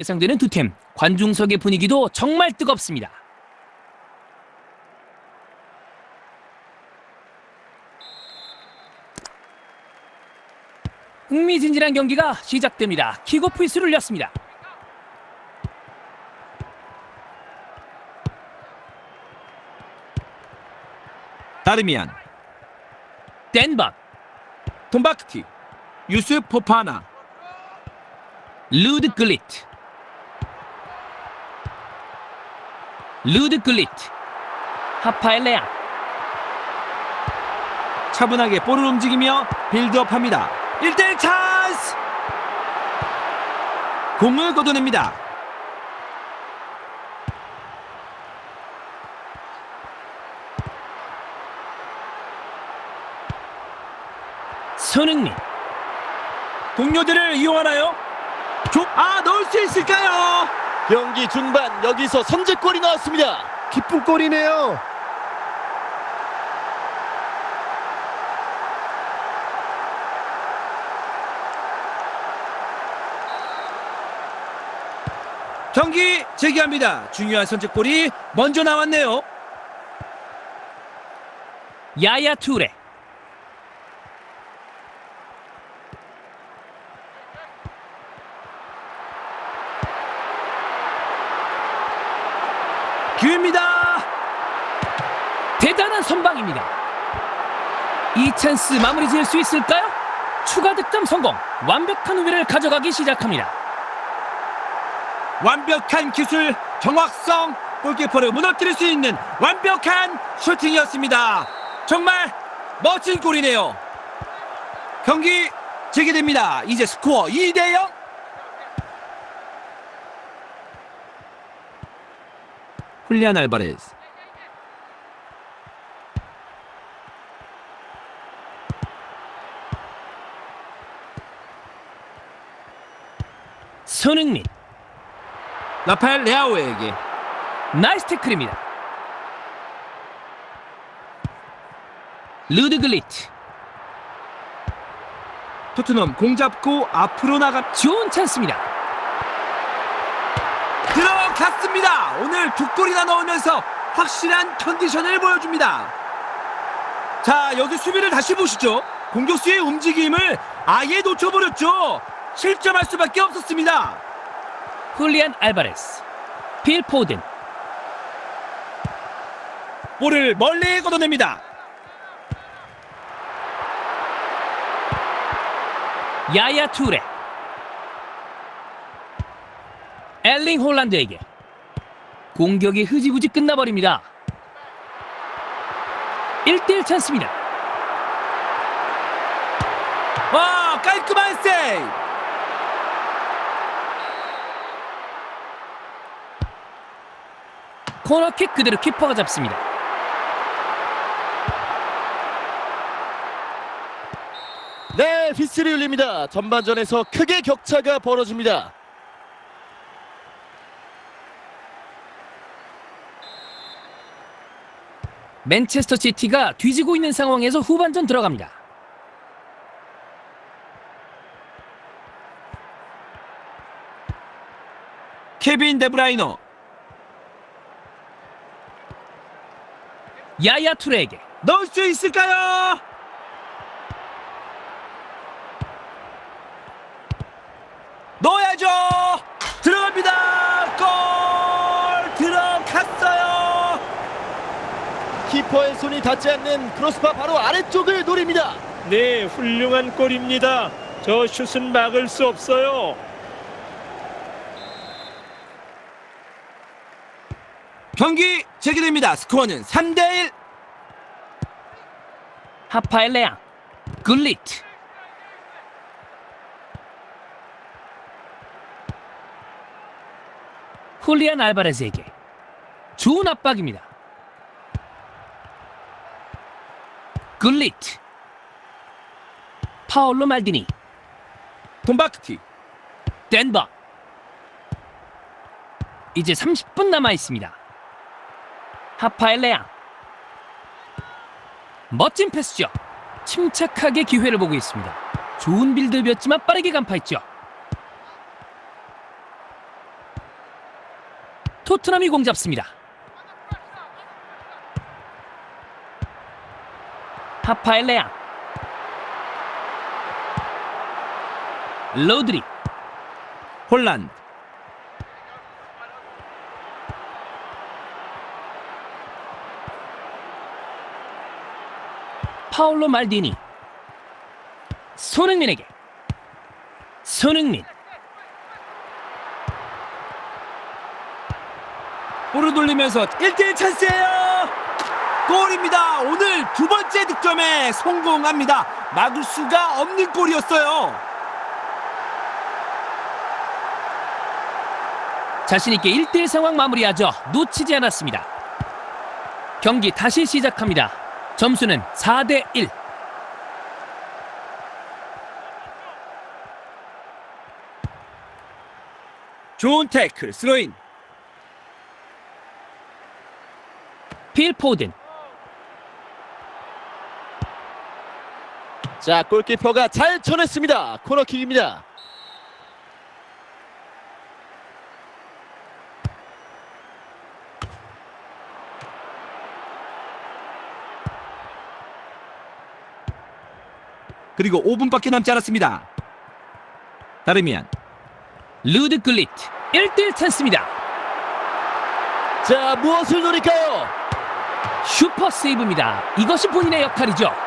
예상되는 두 팀 관중석의 분위기도 정말 뜨겁습니다. 흥미진진한 경기가 시작됩니다. 킥오프 이스를 올렸습니다. 다르미안, 댄박, 톰바크티, 유스 포파나, 루드 글리트 루드 글리트 하파엘 레앙 차분하게 볼을 움직이며 빌드업합니다. 1대1 찬스! 공을 걷어냅니다. 손흥민 동료들을 이용하나요? 조, 아, 넣을 수 있을까요? 경기 중반 여기서 선제골이 나왔습니다. 기쁜 골이네요. 경기 재개합니다. 중요한 선제골이 먼저 나왔네요. 야야 투레 기회입니다. 대단한 선방입니다. 이 찬스 마무리 지을 수 있을까요? 추가 득점 성공. 완벽한 우위를 가져가기 시작합니다. 완벽한 기술, 정확성, 골키퍼를 무너뜨릴 수 있는 완벽한 슈팅이었습니다. 정말 멋진 골이네요. 경기 재개됩니다. 이제 스코어 2대 0. 훌리안 알바레스. 손흥민 라파엘 레아오에게 나이스 태클입니다. 루드 글리트 토트넘 공 잡고 앞으로 나가 좋은 찬스입니다. 들어갔습니다. 오늘 두 골이나 넣으면서 확실한 컨디션을 보여줍니다. 자, 여기 수비를 다시 보시죠. 공격수의 움직임을 아예 놓쳐버렸죠. 실점할 수밖에 없었습니다. 훌리안 알바레스 필 포든 볼을 멀리 걷어냅니다. 야야 투레 엘링 홀란드에게 공격이 흐지부지 끝나버립니다. 1대1 찬스입니다. 와, 깔끔한 세이브. 코너킥 그대로 키퍼가 잡습니다. 네, 휘슬이 울립니다. 전반전에서 크게 격차가 벌어집니다. 맨체스터 시티가 뒤지고 있는 상황에서 후반전 들어갑니다. 케빈 데브라이너. 야야 투레에게 넣을 수 있을까요? 넣어야죠. 들어갑니다. 골 들어갔어요. 키퍼의 손이 닿지 않는 크로스바 바로 아래쪽을 노립니다. 네, 훌륭한 골입니다. 저 슛은 막을 수 없어요. 경기 재개됩니다. 스코어는 3대 1. 하파엘 레앙 글리트 훌리안 알바레스에게 좋은 압박입니다. 글리트 파올로 말디니 톰바크티. 덴버 이제 30분 남아 있습니다. 하파엘 레앙 멋진 패스죠. 침착하게 기회를 보고 있습니다. 좋은 빌드업이었지만 빠르게 간파했죠. 토트넘이 공 잡습니다. 파파엘 레앙 로드리. 홀란드. 파울로 말디니. 손흥민에게. 손흥민. 볼을 돌리면서 1대1 찬스예요. 골입니다. 오늘 두 번째 득점에 성공합니다. 막을 수가 없는 골이었어요. 자신있게 1대1 상황 마무리하죠 놓치지 않았습니다 경기 다시 시작합니다 점수는 4대1 좋은 태클, 스로인. 필 포든 자, 골키퍼가 잘 쳐냈습니다. 코너킥입니다. 그리고 5분밖에 남지 않았습니다. 다르미안. 루드 글리트 1대1 찬스입니다 자, 무엇을 노릴까요? 슈퍼 세이브입니다 이것이 본인의 역할이죠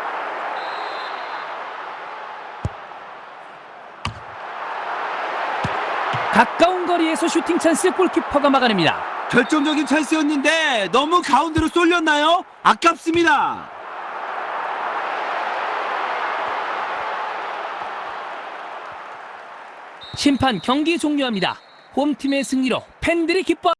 가까운 거리에서 슈팅 찬스 골키퍼가 막아냅니다 결정적인 찬스였는데 너무 가운데로 쏠렸나요? 아깝습니다. 심판 경기 종료합니다 홈팀의 승리로 팬들이 기뻐